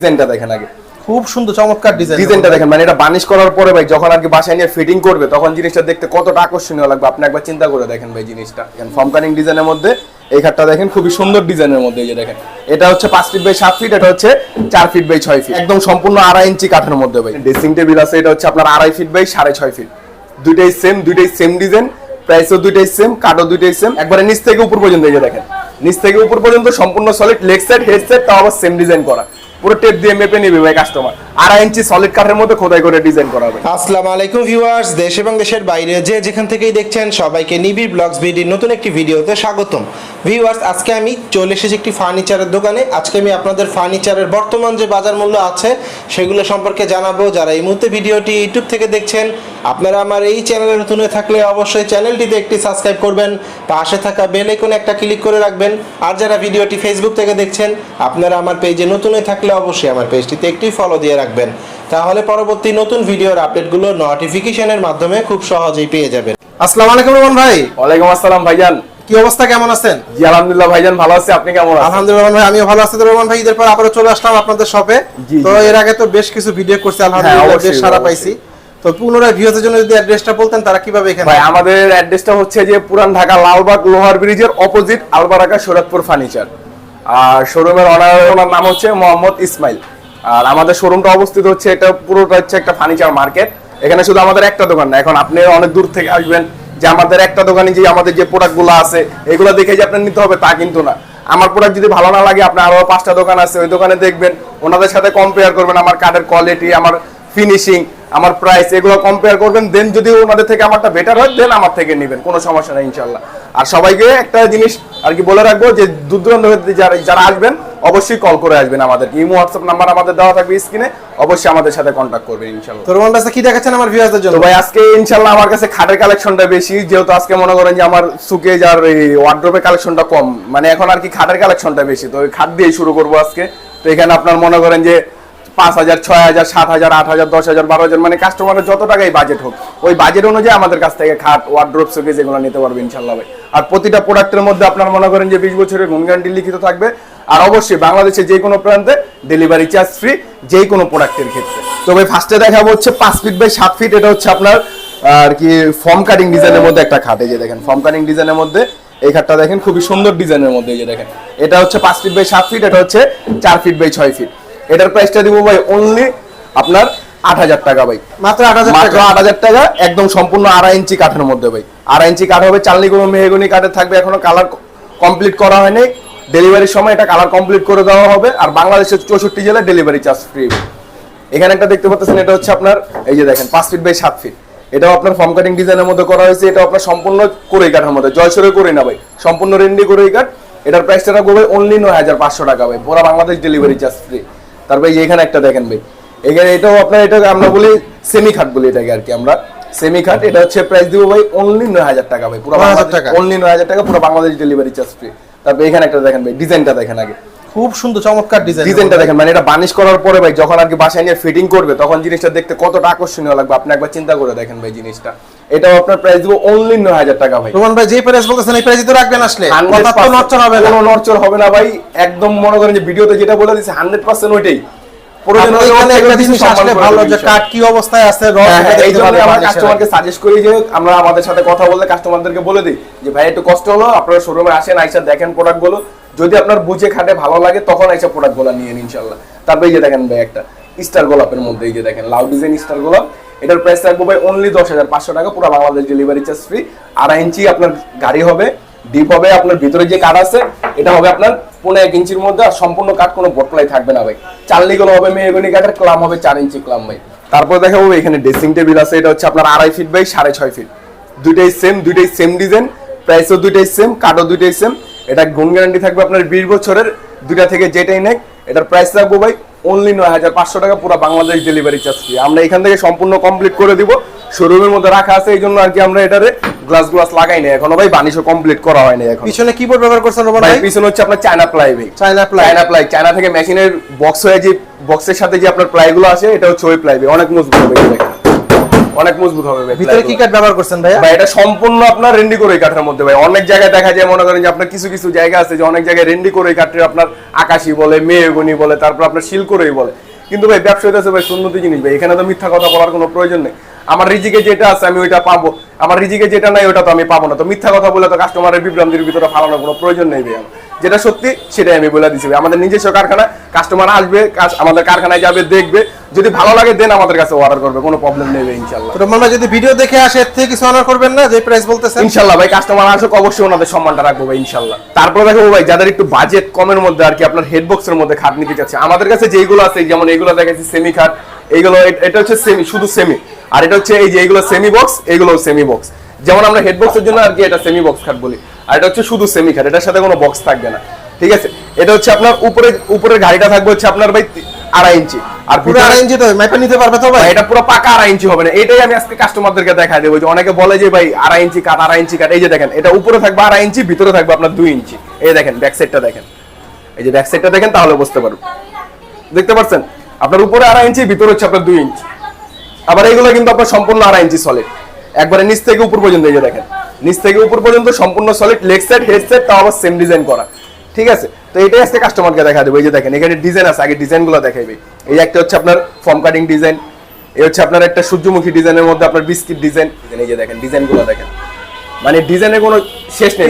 ডিজাইনটা দেখেন আগে। খুব সুন্দর চমৎকার ডিজাইন ডিজাইনটা দেখেন মানে এটা বানিশ করার পরে ভাই যখন আর কি বাসায় নিয়ে ফিটিং করবে তখন জিনিসটা দেখতে কতটা আকর্ষণীয় লাগবে। আপনি একবার চিন্তা করে দেখেন ভাই জিনিসটা। ফর্ম কাটিং ডিজাইনের মধ্যে এই খাটটা দেখেন খুবই সুন্দর ডিজাইনের মধ্যে এই যে দেখেন। এটা হচ্ছে পাঁচ ফিট বাই সাত ফিট এটা হচ্ছে চার ফিট বাই ছয় ফিট একদম সম্পূর্ণ আড়াই ইঞ্চি কাঠের মধ্যে ভাই। ড্রেসিং টেবিল আছে এটা হচ্ছে আপনার আড়াই ফিট বাই সাড়ে ছয় ফিট দুইটাই সেম দুইটাই সেম ডিজাইন প্রাইসও দুইটাই সেম কাঠও দুইটাই সেম একবারে নিচ থেকে উপর পর্যন্ত এই যে দেখেন। নিচ থেকে উপর পর্যন্ত সম্পূর্ণ solid leg side head side তাও আবার সেম ডিজাইন করা। পুরো টেপ দিয়ে মেপে নিবে ভাই কাস্টমার আড়াই ইঞ্চি সলিড কাঠের মধ্যে খোদাই করে ডিজাইন করা হবে। আসসালামু আলাইকুম ভিউয়ার্স দেশ এবং দেশের বাইরে যে যেখান থেকেই দেখছেন সবাইকে নিবিড় ব্লগস ভিডির নতুন একটি ভিডিওতে স্বাগতম। ভিউয়ার্স আজকে আমি চলে এসেছি একটি ফার্নিচারের দোকানে। আজকে আমি আপনাদের ফার্নিচারের বর্তমান যে বাজার মূল্য আছে, সেগুলো সম্পর্কে জানাব। যারা এই মুহূর্তে ভিডিওটি ইউটিউব থেকে দেখছেন, আপনারা আমার এই চ্যানেলে নতুন হয়ে থাকলে অবশ্যই চ্যানেলটিতে একটি সাবস্ক্রাইব করবেন। পাশে থাকা বেল আইকনে একটা ক্লিক করে রাখবেন। আর যারা ভিডিওটি ফেসবুক থেকে দেখছেন, আপনারা আমার পেজে নতুন হয়ে থাকলে অবশ্যই আমার পেজটিতে একটি ফলো দিয়ে রাখবেন। তাহলে পরবর্তী নতুন ভিডিওর আপডেটগুলো নোটিফিকেশনের মাধ্যমে খুব সহজেই পেয়ে যাবেন। আসসালামু আলাইকুম রহমান ভাই। ওয়ালাইকুম আসসালাম ভাইজান। কি অবস্থা কেমন আছেন? জি আলহামদুলিল্লাহ ভাইজান ভালো আছে। আপনি কেমন আছেন? আলহামদুলিল্লাহ ভাই আমিও ভালো আছি। তো রহমান ভাই ঈদের পর আবারও চলে আসলাম আপনাদের শপে তো এর আগে তো বেশ কিছু ভিডিও করছি আলহামদুলিল্লাহ হ্যাঁ, বেশ সারা পাইছি। তো পুনরায় ভিউজের জন্য যদি অ্যাড্রেসটা বলতেন তারা কীভাবে এখানে ভাই আমাদের অ্যাড্রেসটা হচ্ছে যে পুরান ঢাকা লালবাগ লোহার ব্রিজের অপোজিট আলবারাকা শরৎপুর ফার্নিচার আর শোরুমের অনার ওনার নাম হচ্ছে মোহাম্মদ ইসমাইল। আর আমাদের শোরুমটা অবস্থিত হচ্ছে, এটা পুরোটা হচ্ছে একটা ফার্নিচার মার্কেট এখানে শুধু আমাদের একটা দোকান না, এখন আপনি অনেক দূর থেকে আসবেন যে আমাদের একটা দোকানে যে আমাদের যে প্রোডাক্টগুলো আছে, এগুলো দেখে যে আপনার নিতে হবে, তা কিন্তু না। আমার প্রোডাক্ট যদি ভালো না লাগে, আপনার আরও পাঁচটা দোকান আছে, ওই দোকানে দেখবেন, ওনাদের সাথে কম্পেয়ার করবেন আমার কাঠের কোয়ালিটি আমার ফিনিশিং আমার প্রাইস এগুলো কম্পেয়ার করবেন দেন যদি ওনাদের থেকে আমারটা বেটার হয় দেন আমার থেকে নেবেন কোনো সমস্যা নেই ইনশাল্লাহ আর সবাইকে একটা জিনিস আর কি বলে রাখব যে দূর দূরান্ত হতে যারা যারা আসবেন অবশ্যই কল করে আসবেন আমাদের ইমো হোয়াটসঅ্যাপ নাম্বার আমাদের দেওয়া থাকবে স্ক্রিনে অবশ্যই আমাদের সাথে কন্ট্যাক্ট করবেন ইনশাল্লাহ তো রহমান ভাই কি দেখাচ্ছেন আমার ভিউয়ারদের জন্য? ভাই আজকে ইনশাল্লাহ আমার কাছে খাটের কালেকশনটা বেশি যেহেতু আজকে মনে করেন যে আমার সুকেজ আর এই ওয়ার্ড্রোপের কালেকশনটা কম। মানে এখন আর কি খাটের কালেকশনটা বেশি তো ওই খাট দিয়েই শুরু করব আজকে। তো এখানে আপনার মনে করেন যে পাঁচ হাজার, ছয় হাজার, সাত হাজার, আট হাজার, দশ হাজার, বারো হাজার মানে কাস্টমারের যত টাকাই বাজেট হোক, ওই বাজেট অনুযায়ী আমাদের কাছ থেকে খাট ওয়ার্ড্রোপ সুকেজ এগুলো নিতে পারবে ইনশাল্লাহ ভাই। আর প্রতিটা প্রোডাক্টের মধ্যে আপনার মনে করেন যে বিশ বছরের গুণ লিখিত থাকবে। আর অবশ্যই বাংলাদেশের যে কোনো প্রান্তে ডেলিভারি চার্জ ফ্রি যে কোনো প্রোডাক্টের ক্ষেত্রে। তো ভাই ফার্স্টে দেখাবো হচ্ছে পাঁচ ফিট বাই সাত ফিট এটা হচ্ছে আপনার, আর কি ফর্ম কাটিং ডিজাইনের মধ্যে একটা খাট, এই যে দেখেন ফর্ম কাটিং ডিজাইনের মধ্যে এই খাটটা দেখেন, খুবই সুন্দর ডিজাইনের মধ্যে, এই যে দেখেন। এটা হচ্ছে পাঁচ ফিট বাই সাত ফিট এটা হচ্ছে চার ফিট বাই ছয় ফিট এটার প্রাইসটা দিব ভাই অনলি আপনার আট হাজার টাকা ভাই। মাত্র আট হাজার মাত্র টাকা আট হাজার টাকা একদম সম্পূর্ণ আড়াই ইঞ্চি কাঠের মধ্যে ভাই। আড়াই ইঞ্চি কাঠ হবে চালনি কোনো মেহগনি কাঠের থাকবে এখনও কালার কমপ্লিট করা হয়নি। ডেলিভারির সময় এটা কালার কমপ্লিট করে দেওয়া হবে আর বাংলাদেশের চৌষট্টি জেলায় ডেলিভারি চার্জ ফ্রি এখানে একটা দেখতে পাচ্ছেন এটা হচ্ছে আপনার এই যে দেখেন পাঁচ ফিট বাই সাত ফিট এটাও আপনার ফর্ম কাটিং ডিজাইনের মধ্যে করা হয়েছে এটা আপনার সম্পূর্ণ কোরই কাঠের মধ্যে। জয়সরে করে না ভাই সম্পূর্ণ রেন্ডি কোরই কাঠ। এটার প্রাইসটা রাখব ভাই অনলি নয় হাজার পাঁচশো টাকা ভাই পুরো বাংলাদেশ ডেলিভারি চার্জ ফ্রি তারপরে এখানে একটা দেখেন ভাই। এখানে এটাও আপনার এটা আমরা বলি সেমি খাট বলি এটাকে আর কি আমরা। সেমি খাট এটা হচ্ছে প্রাইস দিব ভাই অনলি নয় হাজার টাকা ভাই পুরো 9,000 টাকা। অনলি নয় হাজার টাকা পুরো বাংলাদেশ ডেলিভারি চার্জ ফ্রি তারপরে এখানে একটা দেখেন ভাই ডিজাইনটা দেখেন আগে। খুব সুন্দর চমৎকার ডিজাইন ডিজাইনটা দেখেন মানে এটা বানিশ করার পরে ভাই যখন আর কি বাসায় নিয়ে ফিটিং করবে তখন জিনিসটা দেখতে কতটা আকর্ষণীয় লাগবে আপনি একবার চিন্তা করে দেখেন ভাই জিনিসটা। এটাও আপনার প্রাইস দিব অনলি নয় হাজার টাকা ভাই। রহমান ভাই যে প্রাইস বলতেছেন এই প্রাইসই তো রাখবেন আসলে। কথা তো 100% হবে না। কোনো নড়চড় হবে না ভাই। একদম মনে করেন যে ভিডিওতে যেটা বলে দিচ্ছে হান্ড্রেড পার্সেন্ট ওইটাই। প্রয়োজন হলে এখানে একটা জিনিস আসলে ভালো যে ইনশাআল্লাহ। কি অবস্থায় আছে রড এই জন্য আমরা কাস্টমারকে সাজেস্ট করি যে আমরা আমাদের সাথে কথা বললে কাস্টমারদেরকে বলে দিই যে ভাই একটু কষ্ট হলো আপনারা শোরুমে আসেন আইসা দেখেন প্রোডাক্টগুলো যদি আপনার বুঝে খাটে ভালো লাগে তখন আইসা প্রোডাক্টগুলো নিয়ে নিন ইনশাল্লাহ তারপরে যে দেখেন ভাই একটা স্টার গোলাপের মধ্যে এই যে দেখেন লাউ ডিজাইন স্টার গোলাপ। এটার প্রাইস রাখব ভাই অনলি দশ হাজার পাঁচশো টাকা, পুরো বাংলাদেশ ডেলিভারি চার্জ ফ্রি আড়াই ইঞ্চি আপনার গাড়ি হবে ডিপ হবে, আপনার ভিতরে যে কাঠ আছে, এটা হবে আপনার পনেরো এক ইঞ্চির মধ্যে, আর সম্পূর্ণ কাঠ কোনো বটলাই থাকবে না ভাই। চালনিগুলো হবে মেহগনি কাঠের ক্লাম হবে চার ইঞ্চি ক্লাম ভাই। তারপর দেখাবো এখানে ড্রেসিং টেবিল আছে, এটা হচ্ছে আপনার আড়াই ফিট বাই সাড়ে ছয় ফিট দুইটাই সেম দুইটাই সেম ডিজাইন প্রাইসও দুইটাই সেম কাঠও দুইটাই সেম এটা গুণ গ্যারান্টি থাকবে আপনার বিশ বছরের, দুইটা থেকে যেটাই নেক, এটার প্রাইস রাখব ভাই অনলি নয় হাজার পাঁচশো টাকা পুরো বাংলাদেশ ডেলিভারি চার্জ ফ্রি আমরা এখান থেকে সম্পূর্ণ কমপ্লিট করে দিব। শোরুমের মধ্যে রাখা আছে এই জন্য আর কি আমরা এটারে গ্লাস গ্লাস লাগাই নাই। এখনও ভাই বানিশও কমপ্লিট করা হয়নি এখন। পিছনে কিবোর্ড ব্যবহার করছেন রোমান ভাই পিছনে হচ্ছে আপনার চায়না প্লাই ভাই। China ply China ply China থেকে মেশিনের বক্স হয়ে যে বক্সের সাথে যে আপনার প্লাই গুলো আছে এটা হচ্ছে ওই প্লাই ভাই। অনেক মজবুত হবে। অনেক মজবুত হবে ভাই ভিতরে কি কাঠ ব্যবহার করছেন ভাইয়া? ভাই এটা সম্পূর্ণ আপনার রেন্ডি করে কাঠের মধ্যে ভাই। অনেক জায়গায় দেখা যায় মনে করেন যে আপনার কিছু কিছু জায়গা আছে যে অনেক জায়গায় রেন্ডি করে কাঠের আপনার আকাশি বলে মেয়েগুনি বলে তারপর আপনার শিল করেই বলে। কিন্তু ভাই ব্যবসা হইতেছে ভাই সুন্নতি জিনিস ভাই। এখানে তো মিথ্যা কথা বলার কোনো প্রয়োজন নেই। আমার রিজিকে যেটা আছে আমি ওইটা পাবো। আমার রিজিকে যেটা নাই ওটা তো আমি পাবো না। তো মিথ্যা কথা বলে তো কাস্টমারের বিভ্রান্তির ভিতরে ফালানোর কোনো প্রয়োজন নেই ভাই যেটা সত্যি সেটাই আমি বলে দিচ্ছি আমাদের নিজস্ব কারখানা কাস্টমার আসবে আমাদের কারখানায় যাবে দেখবে। যদি ভালো লাগে দেন আমাদের কাছে অর্ডার করবে কোনো প্রবলেম নেই ইনশাল্লাহ। তো যদি ভিডিও দেখে আসে এর থেকে কিছু অনার করবেন না? যে প্রাইস বলতেছেন? ইনশাল্লাহ ভাই কাস্টমার আসুক অবশ্যই ওনাদের সম্মানটা রাখব ভাই ইনশাল্লাহ। তারপরে দেখো ভাই যাদের একটু বাজেট কমের মধ্যে আর কি আপনার হেডবক্সের মধ্যে খাট নিতে চাচ্ছে আমাদের কাছে যেগুলো আছে যেমন এইগুলো দেখাচ্ছি সেমি খাট এইগুলো এটা হচ্ছে সেমি শুধু সেমি আর এটা হচ্ছে এই যে এইগুলো সেমি বক্স এইগুলো সেমি বক্স যেমন আমরা হেডবক্সের জন্য আর কি এটা সেমি বক্স খাট বলি। আর এটা হচ্ছে শুধু সেমি খাট এটার সাথে কোনো বক্স থাকবে না। ঠিক আছে? এটা হচ্ছে আপনার উপরে উপরের গাড়িটা থাকবে হচ্ছে আপনার ভাই আড়াই ইঞ্চি। আর পুরো আড়াই ইঞ্চি তো মাইপে নিতে পারবে তো ভাই? এটা পুরো পাকা আড়াই ইঞ্চি হবে না। এটাই আমি আজকে কাস্টমারদেরকে দেখা দেবো যে অনেকে বলে যে ভাই আড়াই ইঞ্চি কাট আড়াই ইঞ্চি কাট এই যে দেখেন এটা উপরে থাকবে আড়াই ইঞ্চি ভিতরে থাকবে আপনার দুই ইঞ্চি। এই দেখেন ব্যাক সাইডটা দেখেন। এই যে ব্যাক সাইডটা দেখেন তাহলে বুঝতে পারবেন। দেখতে পাচ্ছেন আপনার উপরে আড়াই ইঞ্চি ভিতরে হচ্ছে আপনার দুই ইঞ্চি। আবার এইগুলো কিন্তু আপনার সম্পূর্ণ আড়াই ইঞ্চি সলিড একবারে নিচ থেকে উপর পর্যন্ত এই যে দেখেন। নিচ থেকে উপর পর্যন্ত সম্পূর্ণ solid leg side head side তাও আবার সেম ডিজাইন করা। ঠিক আছে? তো এটাই আজকে কাস্টমারকে দেখা দেবো। এই যে দেখেন এখানে ডিজাইন আছে আগে ডিজাইনগুলো দেখাইবে। এই একটা হচ্ছে আপনার ফর্ম কাটিং ডিজাইন এই হচ্ছে আপনার একটা সূর্যমুখী ডিজাইনের মধ্যে আপনার বিস্কিট ডিজাইন এই যে দেখেন ডিজাইনগুলো দেখেন। মানে ডিজাইনের কোনো শেষ নেই।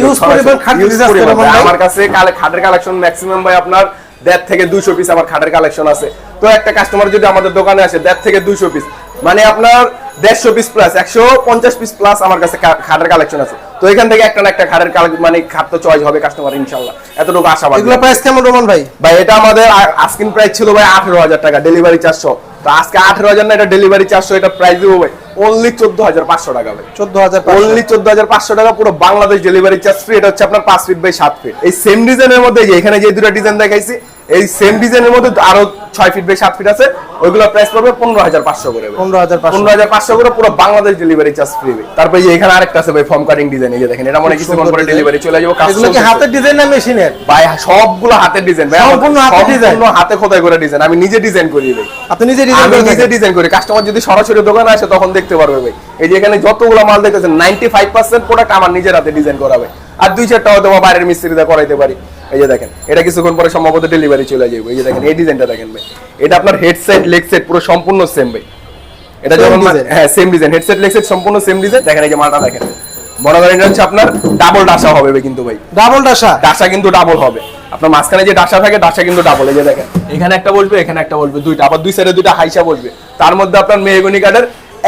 আমার কাছে কালে- খাটের কালেকশন ম্যাক্সিমাম ভাই আপনার দেড় থেকে দুইশো পিস আমার খাটের কালেকশন আছে। তো একটা কাস্টমার যদি আমাদের দোকানে আসে দেড় থেকে দুইশো পিস মানে আপনার দেড়শো পিস প্লাস একশো পঞ্চাশ পিস প্লাস আমার কাছে খাটের কালেকশন আছে। তো এখান থেকে একটা না একটা খাটের মানে খাট তো চয়েস হবে কাস্টমার ইনশাল্লাহ এতটুকু আশাবাদ এগুলো প্রাইস কেমন রোমান ভাই? ভাই এটা আমাদের আস্কিন প্রাইস ছিল ভাই আঠেরো হাজার টাকা ডেলিভারি চারশো তো আজকে আঠেরো হাজার না এটা ডেলিভারি চারশো এটা প্রাইস দেবো ভাই। অনলি চোদ্দ হাজার পাঁচশো টাকা ভাই। চোদ্দ হাজার অনলি চোদ্দ হাজার পাঁচশো টাকা পুরো বাংলাদেশ ডেলিভারি চার্জ ফ্রি এটা হচ্ছে আপনার পাঁচ ফিট বাই সাত ফিট এই সেম ডিজাইনের মধ্যে এখানে যে দুটো ডিজাইন দেখাইছি এই সেম ডিজাইনের মধ্যে আরও ছয় ফিট বাই সাত ফিট আছে। ওইগুলো প্রাইস পড়বে পনেরো হাজার পাঁচশো করে। পনেরো হাজার পাঁচশো। পনেরো হাজার পাঁচশো করে পুরো বাংলাদেশ ডেলিভারি চার্জ ফ্রি তারপরে যে এখানে আরেকটা আছে ভাই ফর্ম কাটিং ডিজাইন এই যে দেখেন এটা মনে কিছুক্ষণ পরে ডেলিভারি চলে যাব এগুলো কি হাতের ডিজাইন না মেশিনের? ভাই সবগুলো হাতের ডিজাইন ভাই সম্পূর্ণ design? সম্পূর্ণ হাতে খোদাই করে ডিজাইন আমি নিজে ডিজাইন করি ভাই। আপনি নিজে ডিজাইন আমি করে নিজে ডিজাইন করি। কাস্টমার যদি সরাসরি দোকানে আসে তখন দেখতে পারবে ভাই। এই যে এখানে যতগুলো মাল দেখতেছেন নাইনটি ফাইভ পার্সেন্ট প্রোডাক্ট আমার নিজের হাতে ডিজাইন করাবে আর দুই চারটা হয়তো বাইরের মিস্ত্রিটা করাইতে পারি। এই যে দেখেন এটা কিছুক্ষণ পরে সম্ভবত ডেলিভারি চলে যাবে এই যে দেখেন এই ডিজাইনটা দেখেন ভাই। এটা আপনার হেডসেট লেগ সেট পুরো সম্পূর্ণ সেম ভাই। এটা যেমন হ্যাঁ same design headset leg set সম্পূর্ণ সেম ডিজাইন দেখেন এই যে মালটা দেখেন। করেন এটা হচ্ছে আপনার ডাবল ডাসা হবে কিন্তু ভাই। ডাবল ডাসা? ডাসা কিন্তু ডাবল হবে। আপনার মাঝখানে যে ডাসা থাকে ডাসা কিন্তু ডাবল এই যে দেখেন এখানে একটা বলবে এখানে একটা বলবে দুইটা। আবার দুই সাইডে দুইটা হাইসা বলবে। তার মধ্যে আপনার মেহগনি কাঠের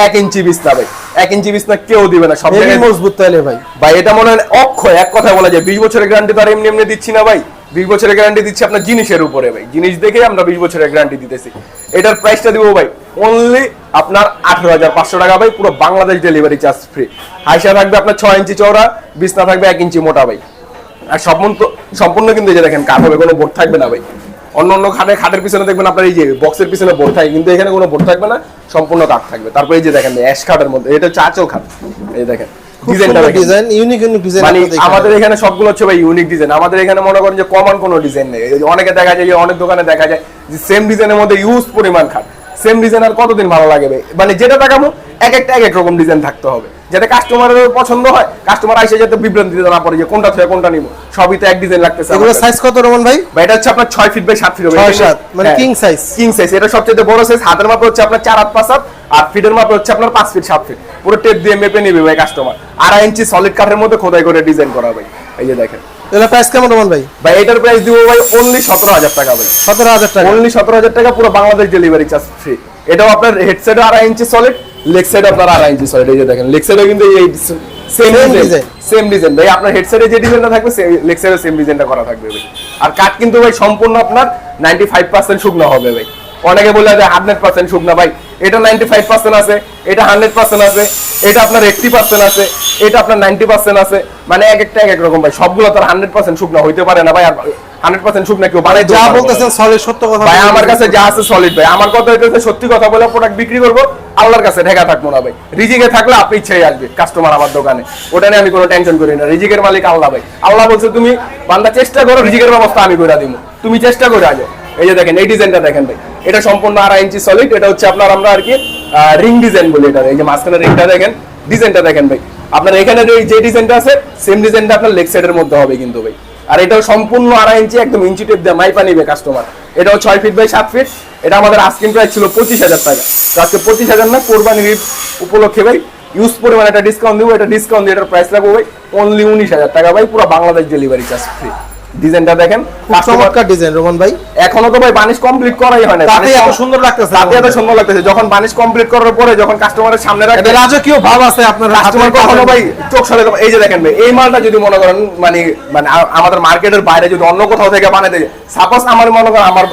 এক ইঞ্চি বিছনা ভাই। এক ইঞ্চি বিছনা কেউ দিবে না সব জায়গায় মজবুত তাইলে ভাই। ভাই এটা মনে হয় অক্ষয় এক কথা বলা যায়। বিশ বছরের গ্যারান্টি তো আর এমনি এমনি দিচ্ছি না ভাই। বিশ বছরের গ্যারান্টি দিচ্ছি আপনার জিনিসের উপরে ভাই। জিনিস দেখে আমরা বিশ বছরের গ্যারান্টি দিতেছি। এটার প্রাইসটা দিব ভাই অনলি আপনার আঠারো হাজার পাঁচশো টাকা ভাই পুরো বাংলাদেশ ডেলিভারি চার্জ ফ্রি হাইসা থাকবে আপনার ছয় ইঞ্চি চওড়া বিছনা থাকবে এক ইঞ্চি মোটা ভাই। আর সম্পূর্ণ সম্পূর্ণ কিন্তু যে দেখেন কাঠ হবে কোনো বোর্ড থাকবে না ভাই। অন্য অন্য খাটে খাটের পিছনে দেখবেন আপনার এই যে বক্সের পিছনে বোর্ড থাকে কিন্তু এখানে কোনো বোর্ড থাকবে না সম্পূর্ণ কাঠ থাকবে। তারপরে এই যে দেখেন অ্যাশ কাঠের মধ্যে এটা হচ্ছে আঁচল খাট। এই দেখেন ডিজাইন ইউনিক ইউনিক ডিজাইন মানে আমাদের এখানে সবগুলো হচ্ছে ভাই ইউনিক ডিজাইন আমাদের এখানে মনে করেন যে কমন কোনো ডিজাইন নেই। অনেকে দেখা যায় যে অনেক দোকানে দেখা যায় যে সেম ডিজাইনের মধ্যে ইউজ পরিমাণ খাট। সেম ডিজাইন আর কতদিন ভালো লাগবে? মানে যেটা দেখাবো এক একটা এক এক রকম ডিজাইন থাকতে হবে। যাতে কাস্টমারের পছন্দ হয় কাস্টমার আসে যাতে বিভ্রান্তিতে না পড়ে যে কোনটা থেকে কোনটা নিব। সবই তো এক ডিজাইন লাগতেছে এগুলো সাইজ কত রোমান ভাই? ভাই এটা হচ্ছে আপনার ছয় ফিট বাই সাত ফিট হবে ছয় সাত, মানে king size। কিং সাইজ এটা সবচেয়ে বড় সাইজ হাতের মাপে হচ্ছে আপনার চার হাত পাঁচ হাত আর ফিটের মাপে হচ্ছে আপনার পাঁচ ফিট সাত ফিট পুরো টেপ দিয়ে মেপে নিবে ভাই কাস্টমার আড়াই ইঞ্চি সলিড কাঠের মধ্যে খোদাই করে ডিজাইন করা ভাই এই যে দেখেন। এগুলো প্রাইস কেমন রোমান ভাই? ভাই এটার প্রাইস দিব ভাই অনলি সতেরো হাজার টাকা ভাই। সতেরো হাজার টাকা। অনলি সতেরো হাজার টাকা পুরো বাংলাদেশ ডেলিভারি চার্জ ফ্রি এটাও আপনার হেডসেটও আড়াই ইঞ্চি সলিড লেগ সাইড আপনার আড়াই ইঞ্চি সলিড এই যে দেখেন লেগ সাইডও কিন্তু এই সেম ডিজাইন সেম ডিজাইন ভাই আপনার হেডসেটে যে ডিজাইনটা থাকবে লেগ সাইডে সেম ডিজাইনটা করা থাকবে ভাই। আর কাট কিন্তু ভাই সম্পূর্ণ আপনার নাইনটি ফাইভ পার্সেন্ট শুকনো হবে ভাই। অনেকে বলে যে হান্ড্রেড পার্সেন্ট শুকনা ভাই। এটা নাইনটি ফাইভ পার্সেন্ট আছে এটা হান্ড্রেড পার্সেন্ট আছে এটা আপনার এইটটি পার্সেন্ট আছে এটা আপনার নাইনটি পার্সেন্ট আছে। মানে এক একটা এক এক রকম ভাই। সবগুলো তো হান্ড্রেড পার্সেন্ট শুকনা হইতে পারে না ভাই। আর হান্ড্রেড পার্সেন্ট শুকনা কেউ বানাই যা বলতেছেন সলিড সত্য কথা ভাই আমার কাছে যা আছে সলিড ভাই। আমার কথা হইতেছে সত্যি কথা বলে প্রোডাক্ট বিক্রি করব আল্লাহর কাছে ঢেকা থাকব না ভাই। রিজিকে থাকলে আপনি ইচ্ছাই আসবে কাস্টমার আমার দোকানে। ওটা নিয়ে আমি কোনো টেনশন করি না। রিজিকের মালিক আল্লাহ ভাই। আল্লাহ বলছে তুমি বান্দা চেষ্টা করো রিজিকের ব্যবস্থা আমি করে দিব। তুমি চেষ্টা করে আজো। এই যে দেখেন এই ডিজাইনটা দেখেন ভাই। এটা সম্পূর্ণ আড়াই ইঞ্চি সলিড এটা হচ্ছে আপনার আমরা আর কি রিং ডিজাইন বলি এটা এই যে মাঝখানে রিংটা দেখেন ডিজাইনটা দেখেন ভাই। আপনার এখানে যে- যে ডিজাইনটা আছে সেম ডিজাইনটা আপনার লেগ সাইডের মধ্যে হবে কিন্তু ভাই। আর এটাও সম্পূর্ণ আড়াই ইঞ্চি, একদম ইঞ্চি টেপ দেয় মাইপা নিবে কাস্টমার এটাও ছয় ফিট বাই সাত ফিট এটা আমাদের আস্কিং প্রাইস ছিল পঁচিশ হাজার টাকা। তো আজকে পঁচিশ হাজার না, কোরবানির উপলক্ষে ভাই ইউজ পরিমাণ একটা ডিসকাউন্ট দেবো, এটা ডিসকাউন্ট দিয়ে এটার প্রাইস লাগবে ভাই অনলি উনিশ হাজার টাকা ভাই, পুরো বাংলাদেশ ডেলিভারি চার্জ ফ্রি ডিজাইনটা দেখেন। চমৎকার ডিজাইন রোমান ভাই। এখনও তো ভাই বানিশ কমপ্লিট করাই হয় না তাতে এত সুন্দর লাগতেছে তাতে এত সুন্দর লাগতেছে। যখন বানিশ কমপ্লিট করার পরে যখন কাস্টমারের সামনে রাখবে এটা রাজকীয় ভাব আছে আপনার কাস্টমার কখনো ভাই চোখ সরে। এই যে দেখেন ভাই এই মালটা যদি মনে করেন মানে মানে আমাদের মার্কেটের বাইরে যদি অন্য কোথাও থেকে বানাতে সাপোজ আমার মনে করেন আমার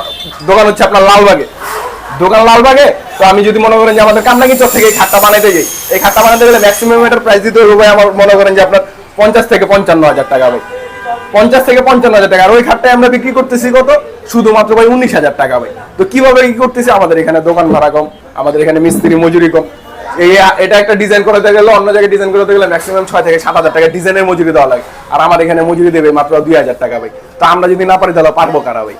দোকান হচ্ছে আপনার লালবাগে। দোকান লালবাগে তো আমি যদি মনে করেন যে আমাদের কামনাগি চক থেকে এই খাটটা বানাইতে যাই এই খাটটা বানাতে গেলে ম্যাক্সিমাম এটার প্রাইস দিতে হবে ভাই আমার মনে করেন যে আপনার পঞ্চাশ থেকে পঞ্চান্ন হাজার টাকা ভাই। পঞ্চাশ থেকে পঞ্চান্ন হাজার টাকা। আর ওই খাটটাই আমরা বিক্রি করতেছি কত? শুধুমাত্র ভাই উনিশ হাজার টাকা ভাই। তো কীভাবে কি করতেছি? আমাদের এখানে দোকান ভাড়া কম, আমাদের এখানে মিস্ত্রি মজুরি কম। এই, এটা একটা ডিজাইন করাতে গেলে অন্য জায়গায় ডিজাইন করাতে গেলে ম্যাক্সিমাম ছয় থেকে সাত হাজার টাকা ডিজাইনের মজুরি দেওয়া লাগে। আর আমার এখানে মজুরি দেবে মাত্র দুই হাজার টাকা ভাই। তো আমরা যদি না পারি তাহলে পারব কারা ভাই?